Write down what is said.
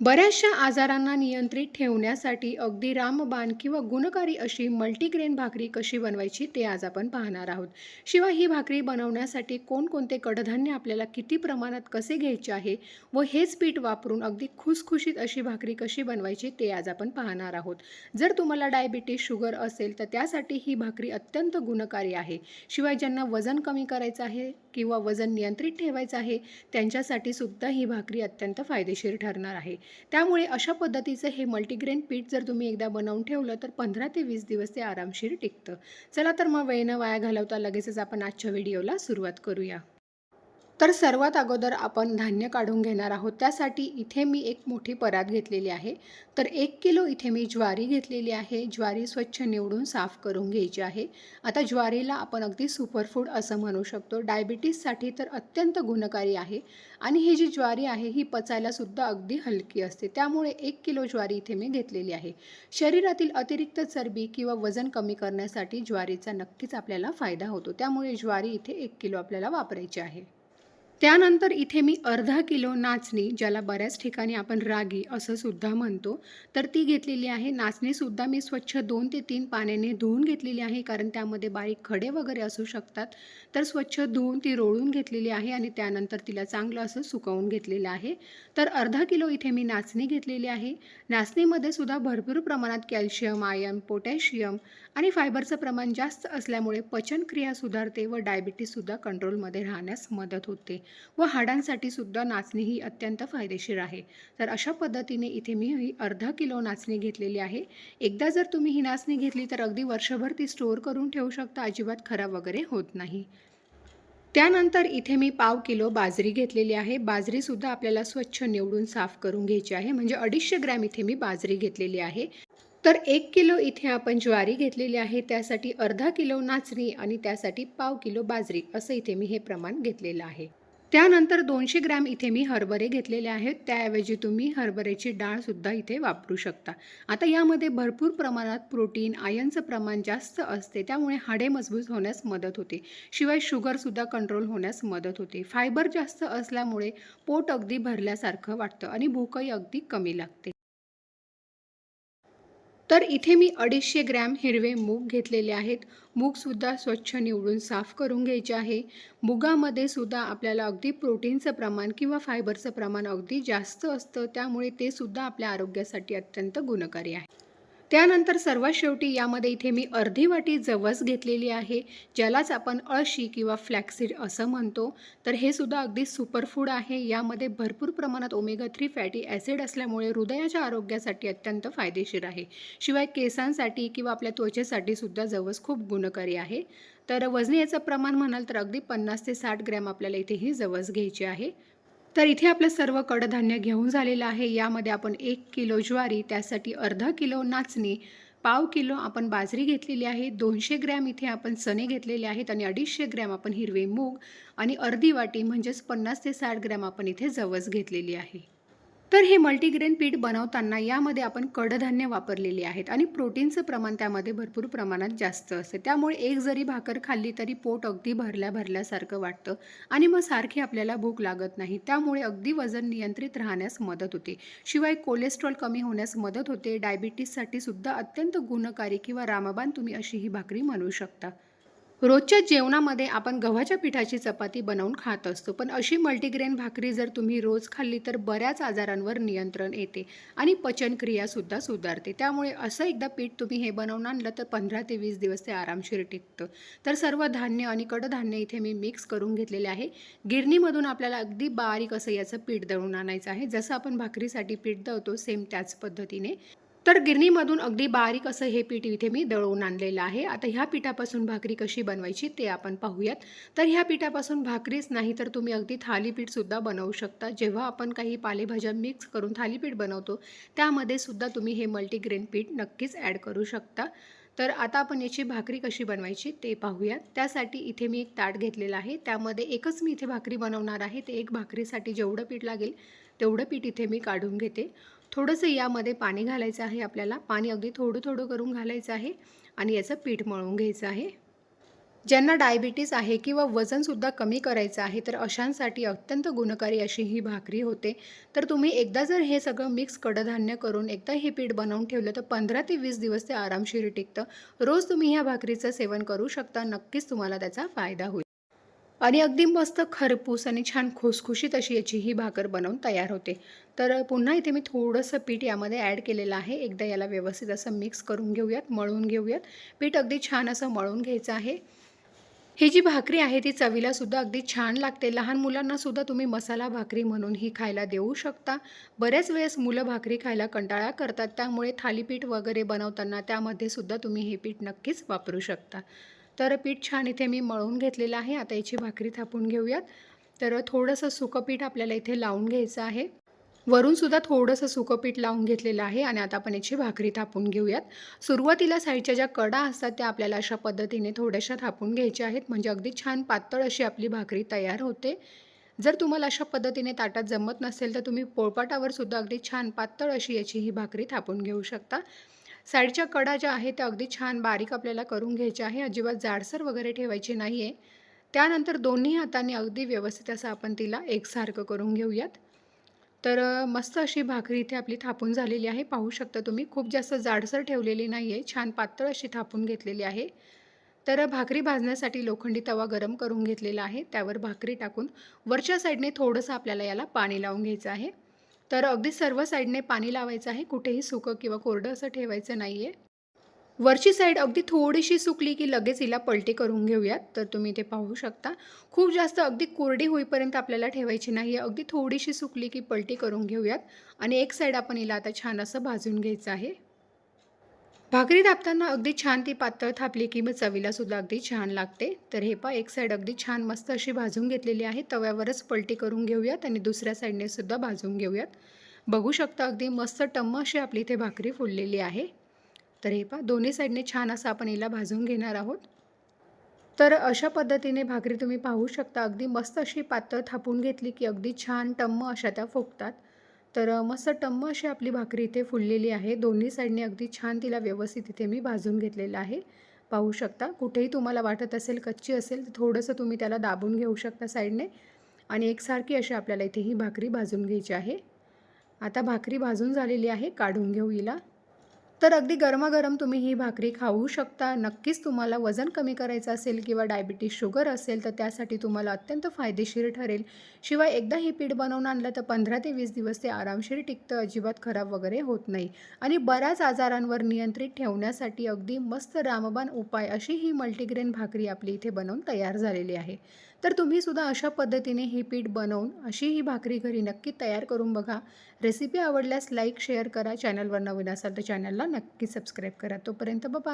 बऱ्याचशा आजारांना नियंत्रित ठेवण्यासाठी अगदी रामबाण किंवा गुणकारी अशी मल्टीग्रेन भाकरी कशी बनवायची ते आज आपण पाहणार आहोत. शिवाय ही भाकरी बनवण्यासाठी कोणकोणते कडधान्य आपल्याला किती प्रमाणात कसे घ्यायचे आहे व हेच पीठ वापरून अगदी खुसखुशीत अशी भाकरी कशी बनवायची ते आज आपण पाहणार आहोत. जर तुम्हाला डायबिटीस शुगर असेल तर त्यासाठी ही भाकरी अत्यंत गुणकारी आहे. शिवाय ज्यांना वजन कमी करायचं आहे किंवा वजन नियंत्रित ठेवायचं आहे त्यांच्यासाठी सुद्धा ही भाकरी अत्यंत फायदेशीर ठरणार आहे. त्यामुळे अशा पद्धतीचं हे मल्टीग्रेन पीठ जर तुम्ही एकदा बनवून ठेवलं तर पंधरा ते वीस दिवस ते आरामशीर टिकतं. चला तर मग वेळेनं वाया घालवता लगेचच आपण आजच्या व्हिडिओला सुरुवात करूया. तर सर्वात अगोदर आपण धान्य काढून घेणार आहोत. त्यासाठी इथे मी एक मोठी परात घेतलेली आहे. तर एक किलो इथे मी ज्वारी घेतलेली आहे. ज्वारी स्वच्छ निवडून साफ करून घ्यायची आहे. आता ज्वारीला आपण अगदी सुपरफूड असं म्हणू शकतो. डायबिटीससाठी तर अत्यंत गुणकारी आहे. आणि ही जी ज्वारी आहे ही पचायलासुद्धा अगदी हलकी असते. त्यामुळे एक किलो ज्वारी इथे मी घेतलेली आहे. शरीरातील अतिरिक्त चरबी किंवा वजन कमी करण्यासाठी ज्वारीचा नक्कीच आपल्याला फायदा होतो. त्यामुळे ज्वारी इथे एक किलो आपल्याला वापरायची आहे. त्यानंतर इथे मी अर्धा किलो नाचणी ज्याला बऱ्याच ठिकाणी आपण रागी असं सुद्धा म्हणतो तर ती घेतलेली आहे. नाचणीसुद्धा मी स्वच्छ दोन ते तीन पाण्याने धुवून घेतलेली आहे कारण त्यामध्ये बारीक खडे वगैरे असू शकतात. तर स्वच्छ धुवून ती रोळून घेतलेली आहे आणि त्यानंतर तिला चांगलं असं सुकवून घेतलेलं आहे. तर अर्धा किलो इथे मी नाचणी घेतलेली आहे. नाचणीमध्ये सुद्धा भरपूर प्रमाणात कॅल्शियम आयन पोटॅशियम आणि फायबरचं प्रमाण जास्त असल्यामुळे पचनक्रिया सुधारते व डायबिटीससुद्धा कंट्रोलमध्ये राहण्यास मदत होते. व हाडांसाठी सुद्धा नाचणी ही अत्यंत फायदेशीर आहे. तर अशा पद्धतीने इथे मी ही अर्धा किलो नाचणी घेतलेली आहे. एकदा जर तुम्ही ही नाचणी घेतली तर अगदी वर्षभर ती स्टोअर करून ठेवू शकता अजिबात खराब वगैरे होत नाही. त्यानंतर इथे मी पाव किलो बाजरी घेतलेली आहे. बाजरीसुद्धा आपल्याला स्वच्छ निवडून साफ करून घ्यायची आहे. म्हणजे अडीचशे ग्रॅम इथे मी बाजरी घेतलेली आहे. तर एक किलो इथे आपण ज्वारी घेतलेली आहे. त्यासाठी अर्धा किलो नाचणी आणि त्यासाठी पाव किलो बाजरी असं इथे मी हे प्रमाण घेतलेलं आहे. त्यानंतर दोनशे ग्रॅम इथे मी हरभरे घेतलेले आहेत. त्याऐवजी तुम्ही हरभऱ्याची डाळसुद्धा इथे वापरू शकता. आता यामध्ये भरपूर प्रमाणात प्रोटीन आयनचं प्रमाण जास्त असते त्यामुळे हाडे मजबूत होण्यास मदत होते. शिवाय शुगरसुद्धा कंट्रोल होण्यास मदत होते. फायबर जास्त असल्यामुळे पोट अगदी भरल्यासारखं वाटतं आणि भूकही अगदी कमी लागते. तर इथे मी अडीचशे ग्रॅम हिरवे मूग घेतलेले आहेत. मूगसुद्धा स्वच्छ निवडून साफ करून घ्यायचे आहे. मुगामध्ये सुद्धा आपल्याला अगदी प्रोटीनचं प्रमाण किंवा फायबरचं प्रमाण अगदी जास्त असतं. त्यामुळे ते सुद्धा आपल्या आरोग्यासाठी अत्यंत गुणकारी आहे. त्यानंतर सर्वात शेवटी यामध्ये इथे मी अर्धी वाटी जवस घेतलेली आहे ज्यालाच आपण अळशी किंवा फ्लॅक्सीड असं म्हणतो. तर हे सुद्धा अगदी सुपरफूड आहे. यामध्ये भरपूर प्रमाणात ओमेगा थ्री फॅटी ॲसिड असल्यामुळे हृदयाच्या आरोग्यासाठी अत्यंत फायदेशीर आहे. शिवाय केसांसाठी किंवा आपल्या त्वचेसाठी सुद्धा जवस खूप गुणकारी आहे. तर वजनी याचं प्रमाण म्हणाल तर अगदी पन्नास ते साठ ग्रॅम आपल्याला इथे ही जवस घ्यायची आहे. तर इथे आपलं सर्व कडधान्य घेऊन झालेलं आहे. यामध्ये आपण एक किलो ज्वारी त्यासाठी अर्धा किलो नाचणी पाव किलो आपण बाजरी घेतलेली आहे. दोनशे ग्रॅम इथे आपण चणे घेतलेले आहेत आणि अडीचशे ग्रॅम आपण हिरवे मूग आणि अर्धी वाटी म्हणजेच पन्नास ते साठ ग्रॅम आपण इथे जवस घेतलेली आहे. तर हे मल्टीग्रेन पीठ बनवताना यामध्ये आपण कडधान्य वापरलेली आहेत आणि प्रोटीनचं प्रमाण त्यामध्ये भरपूर प्रमाणात जास्त असते. त्यामुळे एक जरी भाकर खाल्ली तरी पोट अगदी भरल्या भरल्यासारखं वाटतं आणि मग सारखी आपल्याला भूक लागत नाही. त्यामुळे अगदी वजन नियंत्रित राहण्यास मदत होते. शिवाय कोलेस्ट्रॉल कमी होण्यास मदत होते. डायबिटीससाठी सुद्धा अत्यंत गुणकारी किंवा रामबाण तुम्ही अशी ही भाकरी म्हणू शकता. रोजच्या जेवणामध्ये आपण गव्हाच्या पिठाची चपाती बनवून खात असतो. पण अशी मल्टीग्रेन भाकरी जर तुम्ही रोज खाल्ली तर बऱ्याच आजारांवर नियंत्रण येते आणि पचनक्रियासुद्धा सुधारते. त्यामुळे असं एकदा पीठ तुम्ही हे बनवून आणलं तर पंधरा ते वीस दिवस ते आरामशीर टिकतं. तर सर्व धान्य आणि कडधान्य इथे मी मिक्स करून घेतलेले आहे. गिरणीमधून आपल्याला अगदी बारीक असं याचं पीठ दळून आणायचं आहे. जसं आपण भाकरीसाठी पीठ दळतो सेम त्याच पद्धतीने. तर गिरणीमधून अगदी बारीक असं हे पीठ इथे मी दळवून आणलेलं आहे. आता ह्या पिठापासून भाकरी कशी बनवायची ते आपण पाहूयात. तर ह्या पिठापासून भाकरीच नाही तर तुम्ही अगदी थालीपीठसुद्धा बनवू शकता. जेव्हा आपण काही पालेभाज्या मिक्स करून थालीपीठ बनवतो त्यामध्ये सुद्धा तुम्ही हे मल्टीग्रेन पीठ नक्कीच ॲड करू शकता. तर आता आपण याची भाकरी कशी बनवायची ते पाहूया त्यासाठी इथे मी एक ताट घेतलेलं आहे. त्यामध्ये एकच मी इथे भाकरी बनवणार आहे. ते एक भाकरीसाठी जेवढं पीठ लागेल तेवढं पीठ इथे मी काढून घेते. थोडंसं यामध्ये पाणी घालायचं आहे आपल्याला. पाणी अगदी थोडं थोडं करून घालायचं आहे आणि याचं पीठ मळून घ्यायचं आहे. ज्यांना डायबिटीज आहे किंवा वजनसुद्धा कमी करायचं आहे तर अशांसाठी अत्यंत गुणकारी अशी ही भाकरी होते. तर तुम्ही एकदा जर हे सगळं मिक्स कडधान्य करून एकदा हे पीठ बनवून ठेवलं तर पंधरा ते वीस दिवस ते आरामशीर टिकतं. रोज तुम्ही ह्या भाकरीचं सेवन करू शकता. नक्कीच तुम्हाला त्याचा फायदा होईल. आणि अगदी मस्त खरपूस आणि छान खुसखुशीत अशी याची ही भाकर बनवून तयार होते. तर पुन्हा इथे मी थोडंसं पीठ यामध्ये ॲड केलेलं आहे. एकदा याला व्यवस्थित असं मिक्स करून घेऊयात मळून घेऊयात. पीठ अगदी छान असं मळून घ्यायचं आहे. ही जी भाकरी आहे ती चवीला सुद्धा अगदी छान लागते. लहान मुलांना सुद्धा तुम्ही मसाला भाकरी म्हणून ही खायला देऊ शकता. बऱ्याच वेळेस मुलं भाकरी खायला कंटाळा करतात. त्यामुळे थालीपीठ वगैरे बनवताना त्यामध्ये सुद्धा तुम्ही हे पीठ नक्कीच वापरू शकता. तर पीठ छान इथे मी मळून घेतलेलं आहे. आता याची भाकरी थापून घेऊयात. तर थोडंसं सुकं पीठ आपल्याला इथे लावून घ्यायचं आहे. वरूनसुद्धा थोडंसं सुकं पीठ लावून घेतलेलं आहे आणि आता आपण याची भाकरी थापून घेऊयात. सुरुवातीला साईडच्या ज्या कडा असतात त्या आपल्याला अशा पद्धतीने थोड्याशा थापून घ्यायच्या आहेत. म्हणजे अगदी छान पातळ अशी आपली भाकरी तयार होते. जर तुम्हाला अशा पद्धतीने ताटात जमत नसेल तर तुम्ही पोळपाटावर सुद्धा अगदी छान पातळ अशी याची ही भाकरी थापून घेऊ शकता. साईडच्या कडा ज्या आहेत त्या अगदी छान बारीक आपल्याला करून घ्यायच्या आहे. अजिबात जाडसर वगैरे ठेवायची नाही आहे त्यानंतर दोन्ही हाताने अगदी व्यवस्थित असं आपण तिला एकसारखं करून घेऊयात. तर मस्त अशी भाकरी इथे आपली थापून झालेली आहे. पाहू शकता तुम्ही खूप जास्त जाडसर ठेवलेली नाही आहे छान पातळ अशी थापून घेतलेली आहे. तर भाकरी भाजण्यासाठी लोखंडी तवा गरम करून घेतलेला आहे. त्यावर भाकरी टाकून वरच्या साईडने थोडंसं आपल्याला याला पाणी लावून घ्यायचं आहे. तर अगदी सर्व साईडने पाणी लावायचं आहे. कुठेही सुकं किंवा कोरडं असं ठेवायचं नाही आहे वरची साईड अगदी थोडीशी सुकली की लगेच हिला पलटी करून घेऊयात. तर तुम्ही ते पाहू शकता. खूप जास्त अगदी कोरडी होईपर्यंत आपल्याला ठेवायची नाही आहे अगदी थोडीशी सुकली की पलटी करून घेऊयात. आणि एक साईड आपण हिला आता छान असं भाजून घ्यायचं आहे. भाकरी थापताना अगदी छान ती पातळ थापली की मग चवीला सुद्धा अगदी छान लागते. तर हे पा एक साईड अगदी छान मस्त अशी भाजून घेतलेली आहे. तव्यावरच पलटी करून घेऊयात आणि दुसऱ्या साईडने सुद्धा भाजून घेऊयात. बघू शकता अगदी मस्त टम्म अशी आपली इथे भाकरी फुललेली आहे. तर हे पा दोन्ही साईडने छान असं आपण हिला भाजून घेणार आहोत. तर अशा पद्धतीने भाकरी तुम्ही पाहू शकता अगदी मस्त अशी पातळ थापून घेतली की अगदी छान टम्म अशा त्या फुगतात. तर मस्त टम्म अशी आपली भाकरी इथे फुललेली आहे. दोन्ही साईडने अगदी छान तिला व्यवस्थित इथे मी भाजून घेतलेलं आहे. पाहू शकता. कुठेही तुम्हाला वाटत असेल कच्ची असेल तर थोडंसं तुम्ही त्याला दाबून घेऊ शकता साईडने. आणि एकसारखी अशी आपल्याला इथे ही भाकरी भाजून घ्यायची आहे. आता भाकरी भाजून झालेली आहे. काढून घेऊ हिला. तर अगदी गरमागरम तुम्ही ही भाकरी खाऊ शकता. नक्कीच तुम्हाला वजन कमी करायचं असेल किंवा डायबिटीज शुगर असेल तर त्यासाठी तुम्हाला अत्यंत फायदेशीर ठरेल. शिवाय एकदा ही पीठ बनवून आणलं तर पंधरा ते वीस दिवस ते आरामशीर टिकतं अजिबात खराब वगैरे होत नाही. आणि बऱ्याच आजारांवर नियंत्रित ठेवण्यासाठी अगदी मस्त रामबाण उपाय अशी ही मल्टीग्रेन भाकरी आपली इथे बनवून तयार झालेली आहे. तर तुम्हीसुद्धा अशा पद्धतीने ही पीठ बनवून अशी ही भाकरी घरी नक्की तयार करून बघा. रेसिपी आवडल्यास लाईक शेअर करा. चॅनलवर नवीन असाल तर चॅनलला नक्की सबस्क्राईब करा. तोपर्यंत बाबा